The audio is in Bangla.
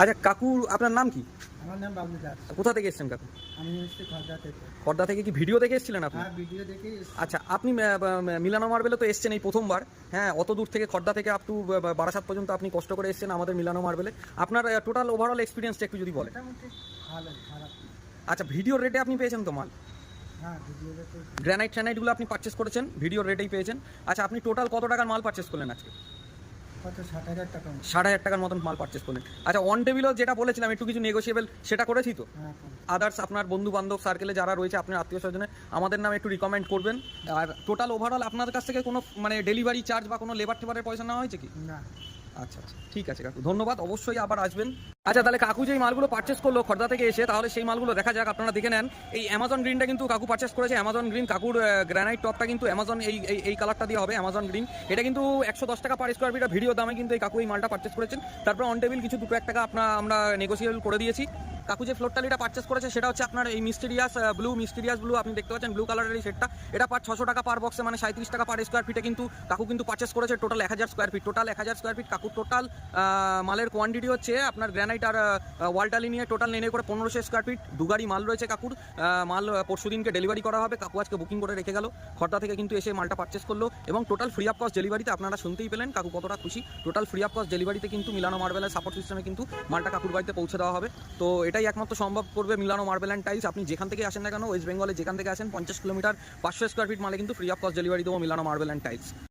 আচ্ছা কাকু আপনার নাম কি? আমার নাম বাবলু দাস। কোথা থেকে এসেছেন কাকু? আমি এসেছি খর্দা থেকে। খর্দা থেকে কি ভিডিও দেখে এসেছিলেন আপনি? হ্যাঁ ভিডিও দেখে আচ্ছা আপনি মিলানো মার্বেলে তো এসছেন এই প্রথমবার। হ্যাঁ অত দূর থেকে খর্দা থেকে আপ টু বারাসাত পর্যন্ত আপনি কষ্ট করে এসছেন আমাদের মিলানো মার্বেলে। আপনার টোটাল ওভারঅল এক্সপিরিয়েন্সটা একটু যদি বলেন। ভালো খারাপ। আচ্ছা ভিডিও রেটে আপনি পেয়েছেন তো মাল? হ্যাঁ গ্রানাইট ট্রানাইটগুলো আপনি পারচেস করেছেন ভিডিও রেটেই পেয়েছেন। আচ্ছা আপনি টোটাল কত টাকার মাল পারচেস করলেন আজকে? ষাট হাজার টাকার মতন মাল পারচেস করলেন। আচ্ছা অন টেবিলও যেটা বলেছিলাম একটু কিছু নেগোসিয়েবল সেটা করেছি তো? হ্যাঁ আদার্স আপনার বন্ধু বান্ধব সার্কেলে যারা রয়েছে আপনার আত্মীয় স্বজনে আমাদের নামে একটু রিকমেন্ড করবেন। আর টোটাল ওভারঅল আপনাদের কাছ থেকে কোনো মানে ডেলিভারি চার্জ বা কোনো লেবার টেবারের পয়সা নেওয়া হয়েছে কি? না। আচ্ছা আচ্ছা ঠিক আছে কাকু, ধন্যবাদ, অবশ্যই আবার আসবেন। আচ্ছা তাহলে কাকু যেই মালগুলো পার্চেস করল খর্দা থেকে এসে, তাহলে সেই মালগুলো দেখা যাক, আপনারা দেখে নেন। এই অ্যামাজন গ্রিনটা কিন্তু কাকু পার্চেস করেছে। অ্যামাজন গ্রিন কাকুর গ্রানাইট টপটা কিন্তু অ্যামাজন এই এই কালারটা দিয়ে হবে অ্যামাজন গ্রিন এটা কিন্তু একশো দশ টাকা পার স্কোয়ার ফিট ভিডিও দামে কিন্তু এই কাকু এই মালটা পার্চেস করেছেন। তারপর অন টেবিল কিছু দুটো এক টাকা আপনার, আমরা নেগোসিয়েবল করে দিয়েছি। কাকু যে ফ্লোর টালিটা পারচেস করেছে, সেটা হচ্ছে আপনার এই মিস্টেরিয়াস ব্লু মিস্টেরিয়াস ব্লু আপনি দেখতে পাচ্ছেন ব্লু কালারের এই সেটটা এটা পার ছশো টাকা পার বক্সে মানে সাঁত্রিশ টাকা পার স্কোয়ার ফিটে কিন্তু কাকু কিন্তু পারচেস করেছে টোটাল এক হাজার স্কোয়ার ফিট টোটাল এক হাজার স্কোয়ার ফিট কাকুর টোটাল মালের কোয়ান্টিটি হচ্ছে আপনার গ্রানাইট আর ওয়ালটালি নিয়ে টোটাল নেনে করে পনেরোশো স্কোয়ার ফিট দু গাড়ি মাল রয়েছে কাকুর মাল পরশু দিনকে ডেলিভারি করা হবে। কাকু আজকে বুকিং করে রেখে গেল। খর্দা থেকে কিন্তু এসে মালটা পারচেস করল এবং টোটাল ফ্রি অফ কস্ট ডেলিভারিতে আপনারা শুনতেই পেলেন কাকু কতটা খুশি। টোটাল ফ্রি অফ কস্ট ডেলিভারিতে কিন্তু মিলানো মার্বেলের সাপোর্ট সিস্টেমে কিন্তু মালটা কাকুর বাড়িতে পৌঁছে দেওয়া হবে। তো এটাই একমাত্র সম্ভব করবে মিলানো মার্বেল অ্যান্ড টাইলস আপনি যেখান থেকে আসেন না কেন ওয়েস্ট বেঙ্গলে যেখান থেকে আসেন, পঞ্চাশ কিলোমিটার পাঁচশো স্কোয়ার ফিট মালে কিন্তু ফ্রি অফ কস্ট ডেলিভারি দেবো মিলানো মার্বেল অ্যান্ড টাইলস